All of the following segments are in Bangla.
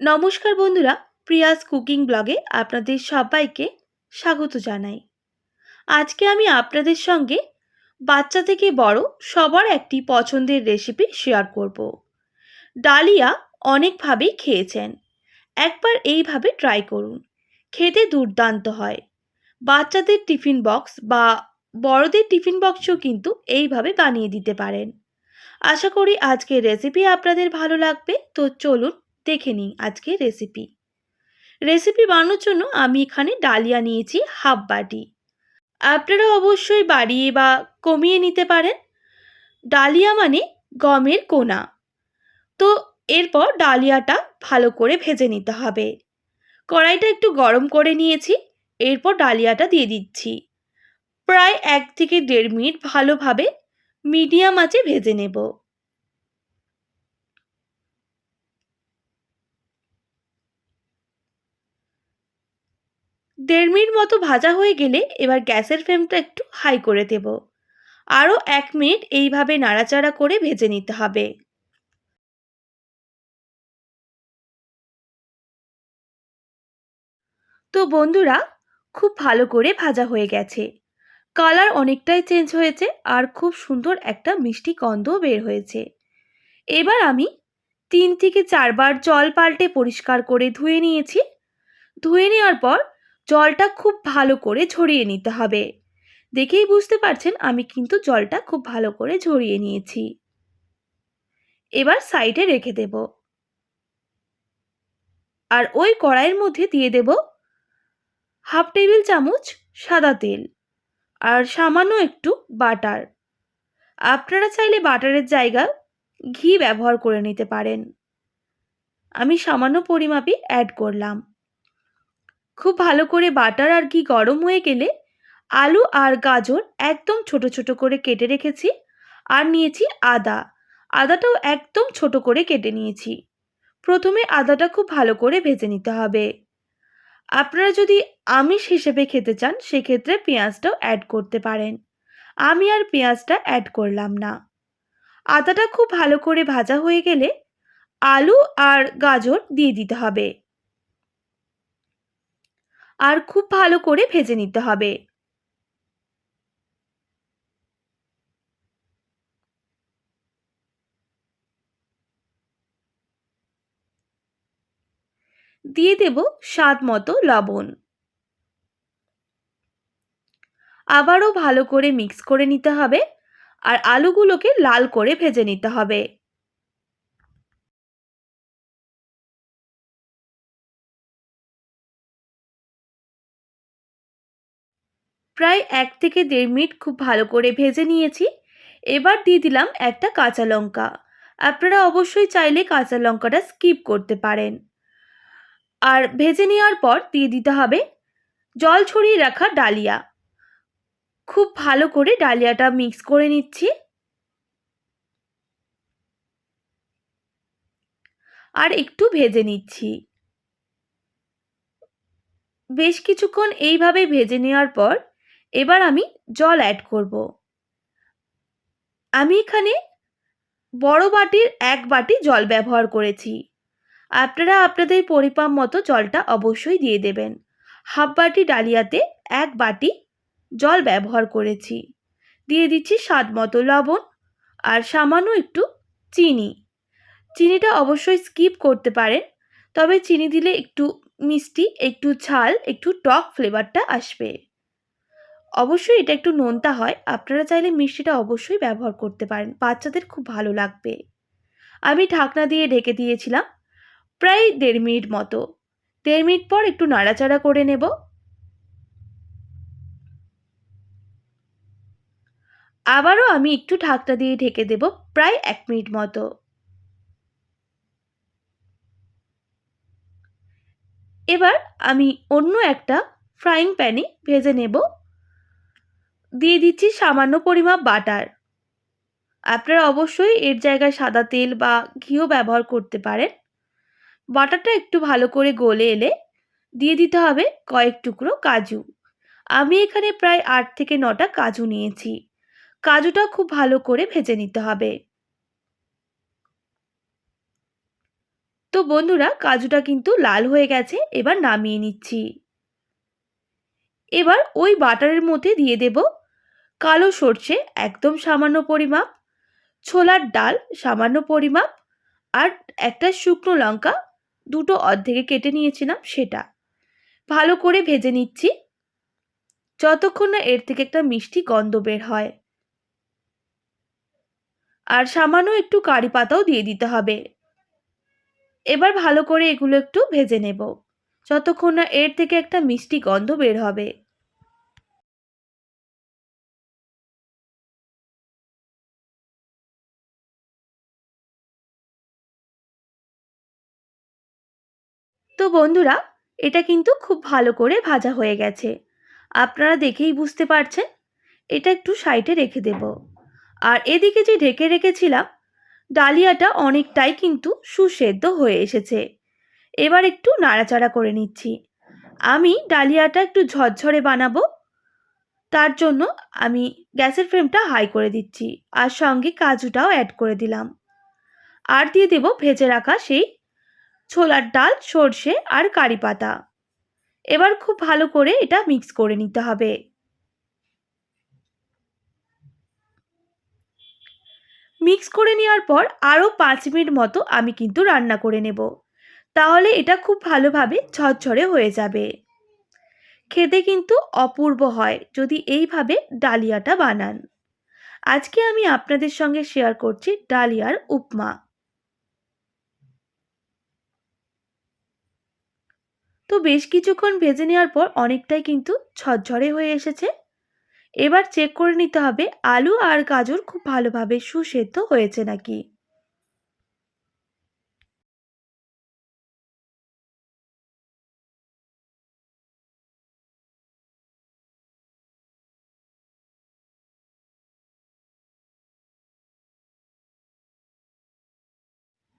নমস্কার বন্ধুরা, প্রিয়াস কুকিং ব্লগে আপনাদের সবাইকে স্বাগত জানাই। আজকে আমি আপনাদের সঙ্গে বাচ্চা থেকে বড় সবার একটি পছন্দের রেসিপি শেয়ার করব। ডালিয়া অনেকভাবেই খেয়েছেন। একবার এইভাবে ট্রাই করুন। খেতে দুর্দান্ত হয়। বাচ্চাদের টিফিন বক্স বা বড়দের টিফিন বক্সও কিন্তু এইভাবে বানিয়ে দিতে পারেন। আশা করি আজকের রেসিপি আপনাদের ভালো লাগবে। তো চলুন দেখে নিই আজকে রেসিপি রেসিপি বানানোর জন্য আমি এখানে ডালিয়া নিয়েছি হাফ বাটি। আপনারা অবশ্যই বাড়িয়ে বা কমিয়ে নিতে পারেন। ডালিয়া মানে গমের কোনা। তো এরপর ডালিয়াটা ভালো করে ভেজে নিতে হবে। কড়াইটা একটু গরম করে নিয়েছি, এরপর ডালিয়াটা দিয়ে দিচ্ছি। প্রায় এক থেকে দেড় মিনিট ভালোভাবে মিডিয়াম আঁচে ভেজে নেব। দেড় মিনিট মতো ভাজা হয়ে গেলে এবার গ্যাসের ফ্লেমটা একটু হাই করে দেব। আরও এক মিনিট এইভাবে নাড়াচাড়া করে ভেজে নিতে হবে। তো বন্ধুরা, খুব ভালো করে ভাজা হয়ে গেছে। কালার অনেকটাই চেঞ্জ হয়েছে আর খুব সুন্দর একটা মিষ্টি গন্ধও বের হয়েছে। এবার আমি তিন থেকে চারবার জল পাল্টে পরিষ্কার করে ধুয়ে নিয়েছি। ধুয়ে নেওয়ার পর জলটা খুব ভালো করে ঝরিয়ে নিতে হবে। দেখেই বুঝতে পারছেন আমি কিন্তু জলটা খুব ভালো করে ঝরিয়ে নিয়েছি। এবার সাইডে রেখে দেব। আর ওই কড়াইয়ের মধ্যে দিয়ে দেব হাফ টেবিল চামচ সাদা তেল আর সামান্য একটু বাটার। আপনারা চাইলে বাটারের জায়গা ঘি ব্যবহার করে নিতে পারেন। আমি সামান্য পরিমাপই অ্যাড করলাম। খুব ভালো করে বাটার আর ঘি গরম হয়ে গেলে আলু আর গাজর একদম ছোট ছোট করে কেটে রেখেছি আর নিয়েছি আদা। আদাটাও একদম ছোট করে কেটে নিয়েছি। প্রথমে আদাটা খুব ভালো করে ভেজে নিতে হবে। আপনারা যদি আমিষ হিসেবে খেতে চান, সেক্ষেত্রে পেঁয়াজটাও অ্যাড করতে পারেন। আমি আর পেঁয়াজটা অ্যাড করলাম না। আদাটা খুব ভালো করে ভাজা হয়ে গেলে আলু আর গাজর দিয়ে দিতে হবে। আর খুব ভালো করে ভেজে নিতে হবে। দিয়ে দেব স্বাদ মতো লবণ। আবারও ভালো করে মিক্স করে নিতে হবে আর আলুগুলোকে লাল করে ভেজে নিতে হবে। প্রায় এক থেকে দেড় মিনিট খুব ভালো করে ভেজে নিয়েছি। এবার দিয়ে দিলাম একটা কাঁচা লঙ্কা। আপনারা অবশ্যই চাইলে কাঁচা লঙ্কাটা স্কিপ করতে পারেন। আর ভেজে নেওয়ার পর দিয়ে দিতে হবে জল ছড়িয়ে রাখা ডালিয়া। খুব ভালো করে ডালিয়াটা মিক্স করে নিচ্ছি। আর একটু ভেজে নিচ্ছি। বেশ কিছুক্ষণ এইভাবে ভেজে নেওয়ার পর এবার আমি জল অ্যাড করব। আমি এখানে বড় বাটির এক বাটি জল ব্যবহার করেছি। আপনারা আপনাদের পরিমাপ মতো জলটা অবশ্যই দিয়ে দেবেন। হাফ বাটি ডালিয়াতে এক বাটি জল ব্যবহার করেছি। দিয়ে দিচ্ছি স্বাদ মতো লবণ আর সামান্য একটু চিনি। চিনিটা অবশ্যই স্কিপ করতে পারেন, তবে চিনি দিলে একটু মিষ্টি, একটু ঝাল, একটু টক ফ্লেভারটা আসবে। অবশ্যই এটা একটু নোনতা হয়। আপনারা চাইলে মিষ্টিটা অবশ্যই ব্যবহার করতে পারেন। বাচ্চাদের খুব ভালো লাগবে। আমি ঢাকনা দিয়ে ঢেকে দিয়েছিলাম। প্রায় দেড় মিনিট মতো। দেড় মিনিট পর একটু নাড়াচাড়া করে নেব। আবারও আমি একটু ঢাকনা দিয়ে ঢেকে দেব প্রায় এক মিনিট মতো। এবার আমি অন্য একটা ফ্রাইং প্যানে ভেজে নেব। দিয়ে দিচ্ছি সামান্য পরিমাপ বাটার। আপনারা অবশ্যই এর জায়গায় সাদা তেল বা ঘিও ব্যবহার করতে পারেন। বাটারটা একটু ভালো করে গলে এলে দিয়ে দিতে হবে কয়েক টুকরো কাজু। আমি এখানে প্রায় আট থেকে নটা কাজু নিয়েছি। কাজুটা খুব ভালো করে ভেজে নিতে হবে। তো বন্ধুরা, কাজুটা কিন্তু লাল হয়ে গেছে, এবার নামিয়ে নিচ্ছি। এবার ওই বাটারের মধ্যে দিয়ে দেব কালো সর্ষে একদম সামান্য পরিমাপ, ছোলার ডাল সামান্য পরিমাপ আর একটা শুকনো লঙ্কা দুটো অর্ধেকে কেটে নিয়েছিলাম সেটা। ভালো করে ভেজে নিচ্ছি। যতক্ষণ না এর থেকে একটা মিষ্টি গন্ধ বের হয়। আর সামান্য একটু কারি পাতাও দিয়ে দিতে হবে। এবার ভালো করে এগুলো একটু ভেজে নেব। যতক্ষণ না এর থেকে একটা মিষ্টি গন্ধ বের হবে। বন্ধুরা, এটা কিন্তু খুব ভালো করে ভাজা হয়ে গেছে। আপনারা দেখেই বুঝতে পারছেন, এটা একটু সাইডে রেখে দেব। আর এদিকে যে ঢেকে রেখেছিলাম, ডালিয়াটা অনেকটাই কিন্তু সুসেদ্ধ হয়ে এসেছে। এবার একটু নাড়াচাড়া করে নিচ্ছি। আমি ডালিয়াটা একটু ঝরঝরে বানাবো, তার জন্য আমি গ্যাসের ফ্লেমটা হাই করে দিচ্ছি। আর সঙ্গে কাজুটাও অ্যাড করে দিলাম। আর দিয়ে দেব ভেজে রাখা সেই ছোলার ডাল, সর্ষে আর কারি পাতা। এবার খুব ভালো করে এটা মিক্স করে নিতে হবে। মিক্স করে নেওয়ার পর আরও পাঁচ মিনিট মতো আমি কিন্তু রান্না করে নেব। তাহলে এটা খুব ভালোভাবে ঝরঝরে হয়ে যাবে। খেতে কিন্তু অপূর্ব হয় যদি এইভাবে ডালিয়াটা বানান। আজকে আমি আপনাদের সঙ্গে শেয়ার করছি ডালিয়ার উপমা। তো বেশ কিছুক্ষণ ভেজে নেওয়ার পর অনেকটাই কিন্তু ঝরঝরে হয়ে এসেছে। এবার চেক করে নিতে হবে, আলু আর গাজর খুব ভালোভাবে সুসেদ্ধ হয়েছে নাকি?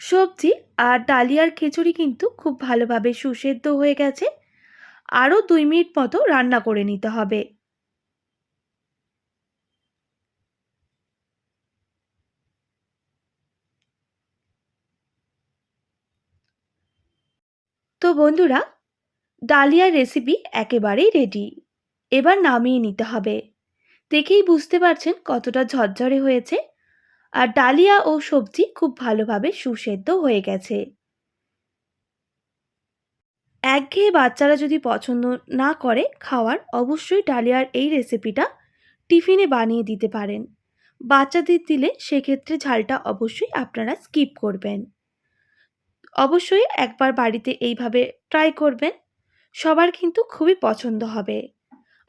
সবজি আর ডালিয়ার খিচুড়ি কিন্তু খুব ভালোভাবে সুসেদ্ধ হয়ে গেছে। আরও দুই মিনিট মতো রান্না করে নিতে হবে। তো বন্ধুরা, ডালিয়ার রেসিপি একেবারেই রেডি। এবার নামিয়ে নিতে হবে। দেখেই বুঝতে পারছেন কতটা ঝরঝরে হয়েছে। আর ডালিয়া ও সবজি খুব ভালোভাবে সুসেদ্ধ হয়ে গেছে। একঘেয়ে বাচ্চারা যদি পছন্দ না করে খাওয়ার, অবশ্যই ডালিয়ার এই রেসিপিটা টিফিনে বানিয়ে দিতে পারেন। বাচ্চাদের দিলে সেক্ষেত্রে ঝালটা অবশ্যই আপনারা স্কিপ করবেন। অবশ্যই একবার বাড়িতে এইভাবে ট্রাই করবেন, সবার কিন্তু খুবই পছন্দ হবে।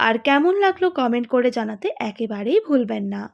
আর কেমন লাগল কমেন্ট করে জানাতে একেবারেই ভুলবেন না।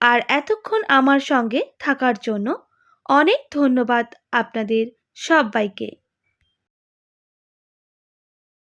আর এতক্ষণ আমার সঙ্গে থাকার জন্য অনেক ধন্যবাদ আপনাদের সবাইকে।